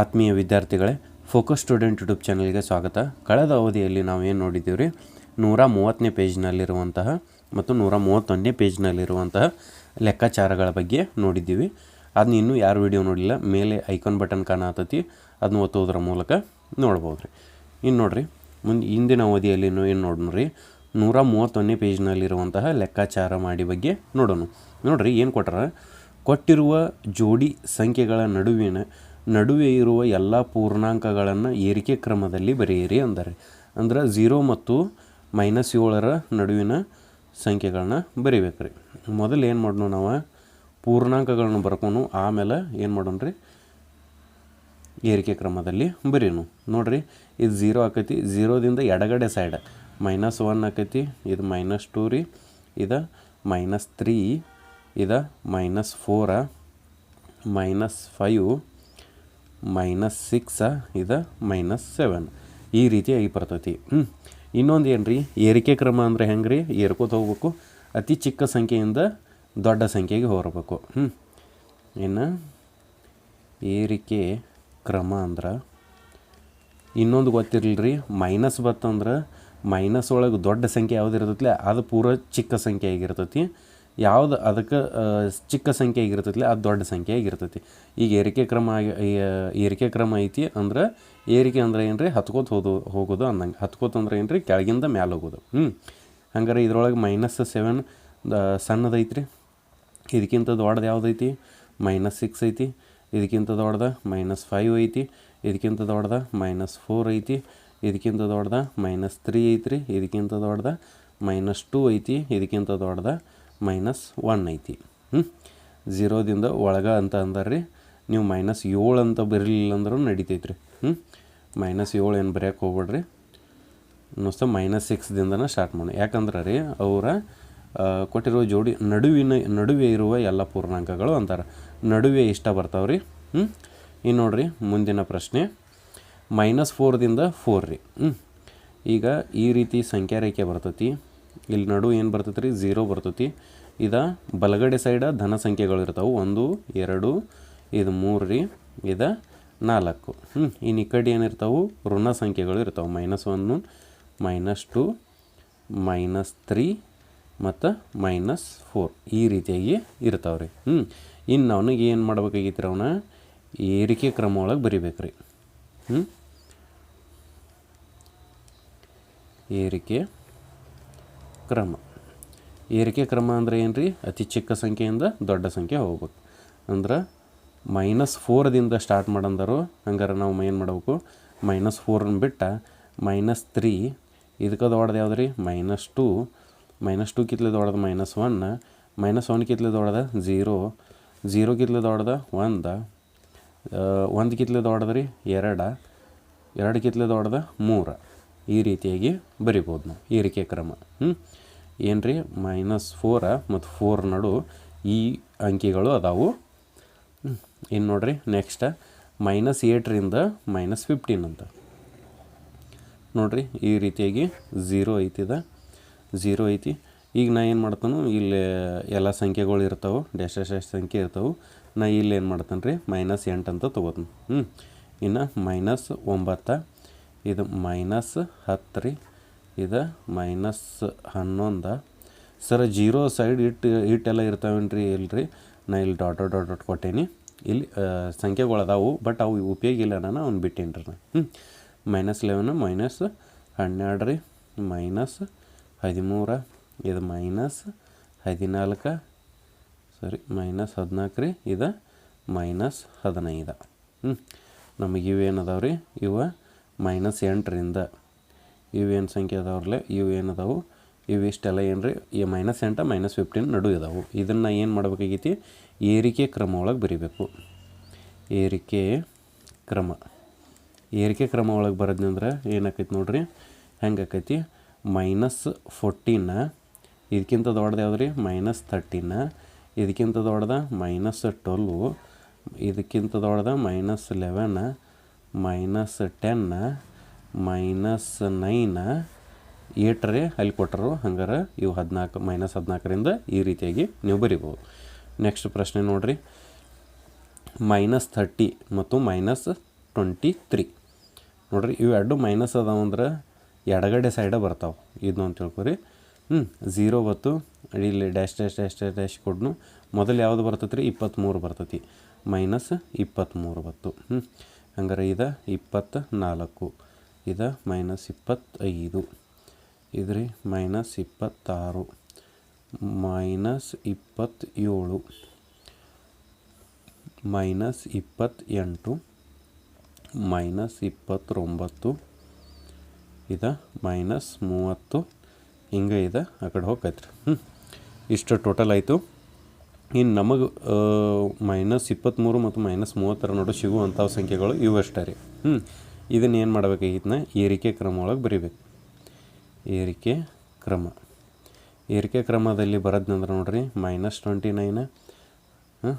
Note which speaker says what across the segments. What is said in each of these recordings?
Speaker 1: ಆತ್ಮೀಯ ವಿದ್ಯಾರ್ಥಿಗಳೇ focus student YouTube ಚಾನಲ್ಗೆ ಸ್ವಾಗತ. ಕಳೆದ ಅವಧಿಯಲ್ಲಿ ನಾವು ಏನು ನೋಡಿದ್ದೀವಿ ರೀ ನೂರ ಮೂವತ್ತನೇ ಪೇಜ್ನಲ್ಲಿರುವಂತಹ ಮತ್ತು ನೂರ ಮೂವತ್ತೊಂದನೇ ಪೇಜ್ನಲ್ಲಿರುವಂತಹ ಲೆಕ್ಕಾಚಾರಗಳ ಬಗ್ಗೆ ನೋಡಿದ್ದೀವಿ. ಅದನ್ನ ಇನ್ನೂ ಯಾರು ವಿಡಿಯೋ ನೋಡಿಲ್ಲ ಮೇಲೆ ಐಕಾನ್ ಬಟನ್ ಕಾಣತತಿ ಅದನ್ನ ಒತ್ತೋದ್ರ ಮೂಲಕ ನೋಡ್ಬೋದು ರೀ ಇನ್ನು ನೋಡಿರಿ, ಮುಂದೆ ಇಂದಿನ ಅವಧಿಯಲ್ಲಿ ಏನು ನೋಡೋಣ ರೀ ನೂರ ಮೂವತ್ತೊಂದನೇ ಪೇಜ್ನಲ್ಲಿರುವಂತಹ ಲೆಕ್ಕಾಚಾರ ಮಾಡಿ ಬಗ್ಗೆ ನೋಡೋಣ. ನೋಡಿರಿ, ಏನು ಕೊಟ್ಟಾರ ಕೊಟ್ಟಿರುವ ಜೋಡಿ ಸಂಖ್ಯೆಗಳ ನಡುವಿನ ನಡುವೆ ಇರುವ ಎಲ್ಲ ಪೂರ್ಣಾಂಕಗಳನ್ನು ಏರಿಕೆ ಕ್ರಮದಲ್ಲಿ ಬರೆಯಿರಿ ಅಂದರೆ, ಅಂದ್ರೆ ಝೀರೋ ಮತ್ತು ಮೈನಸ್ ಏಳರ ನಡುವಿನ ಸಂಖ್ಯೆಗಳನ್ನ ಬರಿಬೇಕು ರೀ ಮೊದಲು ಏನು ಮಾಡೋಣ ನಾವು ಪೂರ್ಣಾಂಕಗಳನ್ನು ಬರ್ಕೊಂಡು ಆಮೇಲೆ ಏನು ಮಾಡೋಣ ರೀ? ಏರಿಕೆ ಕ್ರಮದಲ್ಲಿ ಬರೀನು. ನೋಡಿರಿ, ಇದು ಝೀರೋ ಆಕೈತಿ ಝೀರೋದಿಂದ ಎಡಗಡೆ ಸೈಡ್ ಮೈನಸ್ ಒನ್ ಆಕೈತಿ, ಇದು ಮೈನಸ್ ಟೂ ರೀ, ಇದು ಮೈನಸ್ ತ್ರೀ ಇದು minus four minus five minus six ಇದು ಮೈನಸ್ ಸೆವೆನ್ ಈ ರೀತಿಯಾಗಿ ಬರ್ತೈತಿ. ಹ್ಞೂ ಇನ್ನೊಂದು ಏನು ರೀ ಏರಿಕೆ ಕ್ರಮ ಅಂದರೆ ಹೆಂಗೆ ರೀ ಏರ್ಕೋತ ಹೋಗ್ಬೇಕು. ಅತಿ ಚಿಕ್ಕ ಸಂಖ್ಯೆಯಿಂದ ದೊಡ್ಡ ಸಂಖ್ಯೆಗೆ ಹೊರಬೇಕು ಹ್ಞೂ ಇನ್ನು ಏರಿಕೆ ಕ್ರಮ ಅಂದ್ರೆ ಇನ್ನೊಂದು ಗೊತ್ತಿರಲಿಲ್ಲ ರೀ ಮೈನಸ್ ಬತ್ತಂದ್ರೆ ಮೈನಸ್ ಒಳಗೆ ದೊಡ್ಡ ಸಂಖ್ಯೆ ಯಾವುದಿರ್ತೈತಿ ಅದು ಪೂರ ಚಿಕ್ಕ ಸಂಖ್ಯೆ ಆಗಿರ್ತೈತಿ. ಯಾವ್ದು ಅದಕ್ಕೆ ಚಿಕ್ಕ ಸಂಖ್ಯೆ ಆಗಿರ್ತೈತಿ, ಅದು ದೊಡ್ಡ ಸಂಖ್ಯೆ ಆಗಿರ್ತೈತಿ. ಈಗ ಏರಿಕೆ ಕ್ರಮ ಏರಿಕೆ ಕ್ರಮ ಐತಿ ಅಂದ್ರೆ, ಏರಿಕೆ ಅಂದ್ರೆ ಏನು ರೀ ಹತ್ಕೋತ ಹೋದು, ಹೋಗೋದು ಅಂದಂಗೆ. ಹತ್ಕೋತ ಅಂದ್ರೆ ಏನು ಕೆಳಗಿಂದ ಮ್ಯಾಲೆ ಹೋಗೋದು. ಹ್ಞೂ ಹಂಗಾರೆ ಇದ್ರೊಳಗೆ ಮೈನಸ್ ಸೆವೆನ್ ಸಣ್ಣದೈತ್ರಿ ಇದಕ್ಕಿಂತ ದೊಡ್ಡದು ಯಾವುದೈತಿ ಮೈನಸ್ ಸಿಕ್ಸ್ ಐತಿ. ಇದಕ್ಕಿಂತ ದೊಡ್ಡದ ಮೈನಸ್ ಫೈವ್ ಐತಿ. ಇದಕ್ಕಿಂತ ದೊಡ್ಡದ ಮೈನಸ್ ಫೋರ್ ಐತಿ. ಇದಕ್ಕಿಂತ ದೊಡ್ಡದ ಮೈನಸ್ ತ್ರೀ ಐತ್ರಿ. ಇದಕ್ಕಿಂತ ದೊಡ್ಡದ ಮೈನಸ್ ಟೂ ಐತಿ. ಇದಕ್ಕಿಂತ ದೊಡ್ಡದ ಮೈನಸ್ ಒನ್ ಐತಿ. ಹ್ಞೂ ಝೀರೋದಿಂದ ಒಳಗ ಅಂತ ಅಂದಾರ್ರಿ. ನೀವು ಮೈನಸ್ ಏಳು ಅಂತ ಬರಲಿಲ್ಲ ಅಂದ್ರೂ ರೀ ಹ್ಞೂ ಮೈನಸ್ ಏಳು ಏನು ಬರೆಯೋಕೆ ಹೋಗ್ಬೇಡ್ರಿ. ನುಸ್ತ ಮೈನಸ್ ಸಿಕ್ಸ್ದಿಂದನೇ ಸ್ಟಾರ್ಟ್ ಮಾಡಿ. ಯಾಕಂದ್ರೆ ರೀ, ಅವರ ಕೊಟ್ಟಿರೋ ಜೋಡಿ ನಡುವಿನ, ನಡುವೆ ಇರುವ ಎಲ್ಲ ಪೂರ್ಣಾಂಕಗಳು ಅಂತಾರೆ. ನಡುವೆ ಇಷ್ಟ ಬರ್ತಾವೆ ರೀ ಹ್ಞೂ ಇನ್ನು ನೋಡಿರಿ, ಮುಂದಿನ ಪ್ರಶ್ನೆ. ಮೈನಸ್ ಫೋರ್ದಿಂದ ಫೋರ್ ರೀ. ಹ್ಞೂ ಈಗ ಈ ರೀತಿ ಸಂಖ್ಯಾ ರೇಖೆ ಬರ್ತೈತಿ. ಇಲ್ಲಿ ನಡು ಏನು ಬರ್ತೈತೆ ರೀ ಝೀರೋ ಬರ್ತೈತಿ. ಇದು ಬಲಗಡೆ ಸೈಡ ಧನ ಸಂಖ್ಯೆಗಳು ಇರ್ತಾವೆ. ಒಂದು, ಎರಡು, ಇದು ಮೂರು ರೀ, ಇದು ನಾಲ್ಕು. ಹ್ಞೂ ಇನ್ನು ಈ ಕಡೆ ಏನಿರ್ತಾವೆ ಋಣ ಸಂಖ್ಯೆಗಳು ಇರ್ತಾವೆ. Minus one minus two minus three ಮತ್ತು ಮೈನಸ್ ಫೋರ್ ಈ ರೀತಿಯಾಗಿ ಇರ್ತಾವೆ ರೀ. ಹ್ಞೂ ಇನ್ನು ಅವನಿಗೆ ಏನು ಮಾಡ್ಬೇಕಾಗಿತ್ತು ಅವನ? ಏರಿಕೆ ಕ್ರಮ ಒಳಗೆ ಬರಿಬೇಕು ರೀ ಹ್ಞೂ ಏರಿಕೆ ಕ್ರಮ. ಏರಿಕೆ ಕ್ರಮ ಅಂದರೆ ಏನು ರೀ ಅತಿ ಚಿಕ್ಕ ಸಂಖ್ಯೆಯಿಂದ ದೊಡ್ಡ ಸಂಖ್ಯೆ ಹೋಗ್ಬೇಕು. ಅಂದ್ರೆ ಮೈನಸ್ ಫೋರ್ದಿಂದ ಸ್ಟಾರ್ಟ್ ಮಾಡಂದರು, ಹಂಗಾರೆ ನಾವು ಏನು ಮಾಡಬೇಕು? ಮೈನಸ್ ಫೋರನ್ನು ಬಿಟ್ಟು ಮೈನಸ್ ತ್ರೀ ಇದಕ್ಕೆ ದೊಡ್ಡದು ಯಾವ್ದು ರೀ ಮೈನಸ್ ಟೂ ಮೈನಸ್ ಟೂ ಕಿತ್ಲೆ ದೊಡ್ಡದು ಮೈನಸ್ ಒನ್ ಮೈನಸ್ ಒನ್ ಕಿತ್ಲೆ ದೊಡ್ಡದ ಝೀರೋ ಝೀರೋ ಕಿತ್ಲೆ ದೊಡ್ಡದ ಒಂದು. ಒಂದು ಕಿತ್ಲೆ ದೊಡ್ಡದು ರೀ ಎರಡು. ಎರಡು ಕಿತ್ಲೆ ದೊಡ್ಡದ ಮೂರು. ಈ ರೀತಿಯಾಗಿ ಬರಿಬೋದು ನಾವು. ಏರಿಕೆ ಕ್ರಮ. ಹ್ಞೂ ಏನು ರೀ ಮೈನಸ್ ಫೋರ ಮತ್ತು ಫೋರ್ ನಡು ಈ ಅಂಕಿಗಳು ಅದಾವು. ಇನ್ನು ನೋಡ್ರಿ? ನೆಕ್ಸ್ಟ್ ಮೈನಸ್ ಏಟ್ರಿಂದ ಮೈನಸ್ ಫಿಫ್ಟೀನ್ ಅಂತ. ನೋಡ್ರಿ? ಈ ರೀತಿಯಾಗಿ ಝೀರೋ ಐತಿದ ಝೀರೋ ಐತಿ. ಈಗ ನಾ ಏನು ಮಾಡ್ತಾನು? ಇಲ್ಲಿ ಎಲ್ಲ ಸಂಖ್ಯೆಗಳು ಇರ್ತಾವೆ. ಡ್ಯಾಶ್ ಡ್ಯಾಶ್ ಸಂಖ್ಯೆ ಇರ್ತಾವೆ. ನಾ ಇಲ್ಲಿ ಏನು ಮಾಡ್ತಾನೆ ರೀ ಮೈನಸ್ ಎಂಟು ಅಂತ ತೊಗೋತೀನಿ. ಹ್ಞೂ ಇನ್ನು ಮೈನಸ್ ಒಂಬತ್ತು ಇದು ಮೈನಸ್ ಹತ್ತು ರೀ ಇದು ಮೈನಸ್ ಹನ್ನೊಂದು. ಸರ್, ಜೀರೋ ಸೈಡ್ ಇಟ್, ಇಟ್ಟೆಲ್ಲ ಇರ್ತಾವೇನ್ರಿ ಇಲ್ರಿ? ನಾ ಇಲ್ಲಿ ಡಾಟ್ ಡಾಟ್ ಡಾಟ್ ಕೊಟ್ಟೇನಿ. ಇಲ್ಲಿ ಸಂಖ್ಯೆಗಳದಾವು ಬಟ್ ಅವು ಉಪಯೋಗ ಇಲ್ಲ ನಾನು ಅವ್ನು ಬಿಟ್ಟೇನಿ ರೀ ಹ್ಞೂ ಮೈನಸ್ ಲೆವೆನ್ ಮೈನಸ್ ಹನ್ನೆರಡು ರೀ, ಮೈನಸ್ ಹದಿಮೂರು, ಇದು ಮೈನಸ್ ಹದಿನಾಲ್ಕು, ಸರಿ, ಮೈನಸ್ ಹದಿನಾಲ್ಕು ರೀ, ಇದು ಮೈನಸ್ ಹದಿನೈದು. ಹ್ಞೂ ನಮಗೆ ಇವು ರೀ ಇವ ಮೈನಸ್ ಎಂಟರಿಂದ ಇವೇನು ಸಂಖ್ಯೆ ಅದಾವ್ರಲ್ಲ? ಇವು ಏನು ಅದಾವು? ಇವು ಇಷ್ಟೆಲ್ಲ ಏನು ರೀ ಈ ಮೈನಸ್ ಎಂಟ ಮೈನಸ್ ಫಿಫ್ಟೀನ್ ನಡು ಇದಾವೆ. ಇದನ್ನು ಏನು ಮಾಡ್ಬೇಕಾಗೈತಿ? ಏರಿಕೆ ಕ್ರಮ ಒಳಗೆ ಬರಿಬೇಕು. ಏರಿಕೆ ಕ್ರಮ. ಏರಿಕೆ ಕ್ರಮ ಒಳಗೆ ಬರೋದ್ನಂದ್ರೆ ಏನಾಕೈತಿ ನೋಡ್ರಿ? ಹೆಂಗೆ ಆಕೈತಿ ಮೈನಸ್ ಫೋರ್ಟೀನ ಇದಕ್ಕಿಂತ ದೊಡ್ಡದು ಯಾವ್ದು ರೀ ಮೈನಸ್ ತರ್ಟೀನ ಇದಕ್ಕಿಂತ ದೊಡ್ಡದ? ಮೈನಸ್ ಟ್ವೆಲ್ವು ಇದಕ್ಕಿಂತ ದೊಡ್ಡದ minus eleven minus ten minus nine ಏಟ್ರೆ ಅಲ್ಲಿ ಕೊಟ್ಟರು. ಹಂಗಾರೆ ಇವು ಹದಿನಾಲ್ಕು ಮೈನಸ್ ಹದಿನಾಲ್ಕರಿಂದ ಈ ರೀತಿಯಾಗಿ ನೀವು ಬರಿಬೋದು ನೆಕ್ಸ್ಟ್ ಪ್ರಶ್ನೆ ನೋಡಿರಿ. ಮೈನಸ್ ಥರ್ಟಿ ಮತ್ತು ಮೈನಸ್ ಟ್ವೆಂಟಿ ತ್ರೀ ನೋಡಿರಿ, ಇವು ಎರಡು ಮೈನಸ್ ಅದಾವಂದ್ರೆ ಎಡಗಡೆ ಸೈಡ ಬರ್ತಾವೆ. ಇದು ಅಂತ ತಿಳ್ಕೊರಿ. ಹ್ಞೂ ಝೀರೋ ಬತ್ತು, ಇಲ್ಲಿ dash dash dash dash dash ಕೊಡ್ನು. ಮೊದಲು ಯಾವುದು ಬರ್ತೈತೆ ರೀ ಇಪ್ಪತ್ತ್ಮೂರು ಬರ್ತತಿ. ಮೈನಸ್ ಇಪ್ಪತ್ತ್ಮೂರು ಬತ್ತು. ಹ್ಞೂ ಹಂಗಾರೆ ಇದು ಇಪ್ಪತ್ತ್ನಾಲ್ಕು ಇದು ಮೈನಸ್ ಇಪ್ಪತ್ತೈದು, ಇದ್ರಿ ಮೈನಸ್ ಇಪ್ಪತ್ತಾರು ಮೈನಸ್ ಇಪ್ಪತ್ತೇಳು ಮೈನಸ್ ಇಪ್ಪತ್ತೆಂಟು ಮೈನಸ್ ಇಪ್ಪತ್ತೊಂಬತ್ತು, ಇದು ಮೈನಸ್ ಮೂವತ್ತು, ಹಿಂಗೆ ಇದು ಆ ಕಡೆ ಹೋಗ್ತೈತೆ ರೀ ಇಷ್ಟು ಟೋಟಲ್ ಆಯಿತು. ಇನ್ನು ನಮಗೆ ಮೈನಸ್ ಇಪ್ಪತ್ತ್ಮೂರು ಮತ್ತು ಮೈನಸ್ ಮೂವತ್ತರ ನಡುವೆ ಸಿಗುವಂಥ ಸಂಖ್ಯೆಗಳು ಇವು ಅಷ್ಟೇ ರೀ. ಹ್ಞೂ ಇದನ್ನು ಏನು ಮಾಡಬೇಕಾಗಿತ್ತನ್ನ ಏರಿಕೆ ಕ್ರಮ ಒಳಗೆ ಬರಿಬೇಕು. ಏರಿಕೆ ಕ್ರಮ. ಏರಿಕೆ ಕ್ರಮದಲ್ಲಿ ಬರೋದ್ನಂದ್ರೆ ನೋಡಿರಿ ಮೈನಸ್ ಟ್ವೆಂಟಿ ನೈನ ಹಾಂ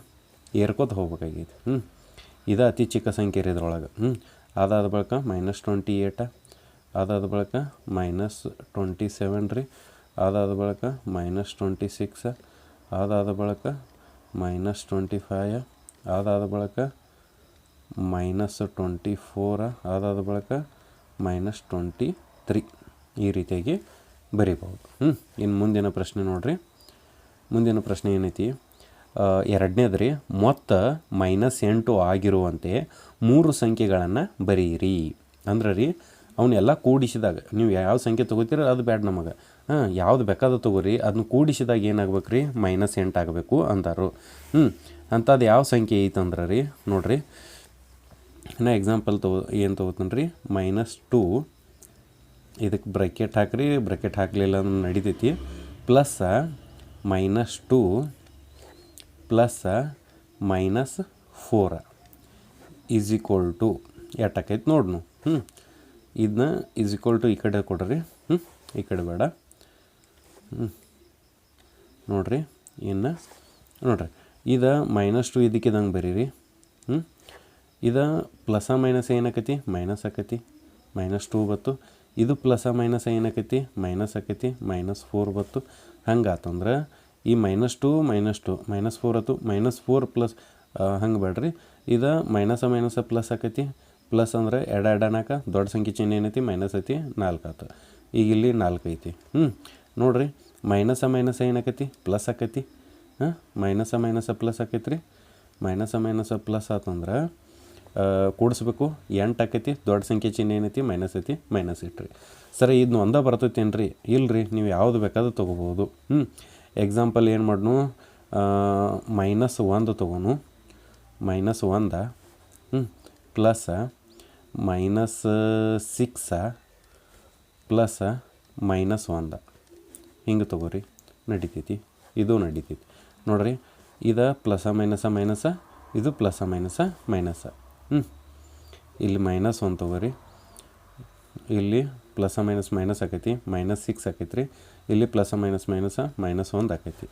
Speaker 1: ಏರ್ಕೋತ ಹೋಗ್ಬೇಕಾಗೈತಿ. ಹ್ಞೂ ಇದು ಅತಿ ಚಿಕ್ಕ ಸಂಖ್ಯೆ ರೀ ಇದ್ರೊಳಗೆ. ಹ್ಞೂ ಅದಾದ ಬಳಿಕ ಮೈನಸ್ ಟ್ವೆಂಟಿ ಏಟ ಅದಾದ ಬಳಿಕ ಮೈನಸ್ ಟ್ವೆಂಟಿ ಸೆವೆನ್ ರೀ. ಅದಾದ ಬಳಿಕ ಮೈನಸ್ ಟ್ವೆಂಟಿ ಸಿಕ್ಸ್ ಅದಾದ ಬಳಿಕ ಮೈನಸ್ ಟ್ವೆಂಟಿ ಫೈವ್ ಅದಾದ ಬಳಿಕ ಮೈನಸ್ ಟ್ವೆಂಟಿ ಫೋರ ಅದಾದ ಬಳಿಕ ಮೈನಸ್ ಟ್ವೆಂಟಿ ತ್ರೀ ಈ ರೀತಿಯಾಗಿ ಬರಿಬೋದು ಹ್ಞೂ ಇನ್ನು ಮುಂದಿನ ಪ್ರಶ್ನೆ ನೋಡಿರಿ. ಮುಂದಿನ ಪ್ರಶ್ನೆ ಏನೈತಿ? ಎರಡನೇದು ರೀ ಮೊತ್ತ ಮೈನಸ್ ಎಂಟು ಆಗಿರುವಂತೆ ಮೂರು ಸಂಖ್ಯೆಗಳನ್ನು ಬರೀರಿ. ಅಂದ್ರೆ ರೀ ಅವನ್ನೆಲ್ಲ ಕೂಡಿಸಿದಾಗ, ನೀವು ಯಾವ ಸಂಖ್ಯೆ ತೊಗೋತೀರ ಅದು ಬ್ಯಾಡ ನಮಗೆ. ಹಾಂ, ಯಾವ್ದು ಬೇಕಾದ ತೊಗೋರಿ ಅದನ್ನ ಕೂಡಿಸಿದಾಗ ಏನಾಗ್ಬೇಕು ರೀ ಮೈನಸ್ ಎಂಟು ಆಗಬೇಕು ಅಂತಾರು ಹ್ಞೂ ಅಂಥದ್ದು ಯಾವ ಸಂಖ್ಯೆ ಐತಂದ್ರೆ ರೀ ನೋಡ್ರಿ. ನಾ ಎಕ್ಸಾಂಪಲ್ ತಗೋ, ಏನು ತೊಗೋತೀನಿ ರೀ ಮೈನಸ್ ಟೂ ಇದಕ್ಕೆ ಬ್ರಕೆಟ್ ಹಾಕ್ರಿ, ಬ್ರಕೆಟ್ ಹಾಕಲಿಲ್ಲ ಅಂದ್ರೆ ನಡಿತೈತಿ. Plus minus two, plus minus four, is equal to ಎಟ್ಟಾಕೈತಿ ನೋಡ್ನು. ಹ್ಞೂ ಇದನ್ನ ಈಸ್ ಈಕ್ವಲ್ ಟು ಈ ಕಡೆ ಕೊಡ್ರಿ. ಹ್ಞೂ ಈ ಕಡೆ ಬೇಡ. ಹ್ಞೂ ನೋಡ್ರಿ, ಇನ್ನು ನೋಡ್ರಿ. ಇದು ಮೈನಸ್ ಟು ಇದಕ್ಕೆ ಇದಂಗೆ ಬರೀರಿ. ಹ್ಞೂ ಇದು ಪ್ಲಸ ಮೈನಸ್ ಏನಾಕೈತಿ ಮೈನಸ್ ಆಕತಿ? ಮೈನಸ್ ಟೂ ಬತ್ತು. ಇದು ಪ್ಲಸ ಮೈನಸ್ ಏನಾಕೈತಿ ಮೈನಸ್ ಆಕೈತಿ? ಮೈನಸ್ ಫೋರ್ ಬತ್ತು. ಹಂಗಾತಂದ್ರೆ ಈ minus two minus two minus four ಆಯ್ತು ಮೈನಸ್ ಫೋರ್ ಪ್ಲಸ್ ಹಂಗೆ ಬೇಡ್ರಿ. ಇದು ಮೈನಸ ಮೈನಸ ಪ್ಲಸ್ ಆಕೈತಿ. ಪ್ಲಸ್ ಅಂದ್ರೆ ಎಡ ಎಡ ನಾಲ್ಕು ದೊಡ್ಡ ಸಂಖ್ಯೆ ಚಿಹ್ನೆ ಏನೈತಿ? ಮೈನಸ್ ಐತಿ, ನಾಲ್ಕು ಆಯ್ತು ಈಗ ಇಲ್ಲಿ ನಾಲ್ಕು ಐತಿ. ಹ್ಞೂ ನೋಡ್ರಿ. ಮೈನಸ ಮೈನಸ ಏನಾಕೈತಿ ಪ್ಲಸ್ ಆಕೈತಿ. ಹಾಂ, ಮೈನಸ ಮೈನಸ ಪ್ಲಸ್ ಆಕೈತಿ ರೀ ಮೈನಸ ಮೈನಸ ಪ್ಲಸ್ ಆತಂದ್ರೆ ಕೂಡಿಸ್ಬೇಕು. ಎಂಟು ಆಕೈತಿ, ದೊಡ್ಡ ಸಂಖ್ಯೆ ಚಿಹ್ನೆ ಏನೈತಿ? ಮೈನಸ್ ಐತಿ, ಮೈನಸ್ ಇಟ್ರಿ. ಸರಿ ಇದನ್ನ ಒಂದೇ ಬರ್ತೈತೇನು ರೀ ಇಲ್ರಿ, ನೀವು ಯಾವುದು ಬೇಕಾದ್ರೂ ತೊಗೋಬೋದು ಹ್ಞೂ ಎಕ್ಸಾಂಪಲ್ ಏನು ಮಾಡ್ನು? ಮೈನಸ್ ಒಂದು ತೊಗೋನು. ಮೈನಸ್ ಒಂದ ಹ್ಞೂ plus minus six plus minus ಒಂದ ಹಿಂಗೆ ತಗೋರಿ, ನಡಿತೈತಿ. ಇದು ನಡಿತೈತಿ. ನೋಡ್ರಿ, ಇದು ಪ್ಲಸ ಮೈನಸ ಮೈನಸ ಇದು ಪ್ಲಸ ಮೈನಸ ಮೈನಸ ಹ್ಞೂ ಇಲ್ಲಿ ಮೈನಸ್ ಒಂದು ತಗೋರಿ. ಇಲ್ಲಿ ಪ್ಲಸ ಮೈನಸ್ ಮೈನಸ್ ಆಕೈತಿ ಮೈನಸ್ ಸಿಕ್ಸ್ ಆಕೈತಿ ರೀ ಇಲ್ಲಿ ಪ್ಲಸ ಮೈನಸ್ ಮೈನಸ ಮೈನಸ್ ಒಂದು ಆಕೈತಿ.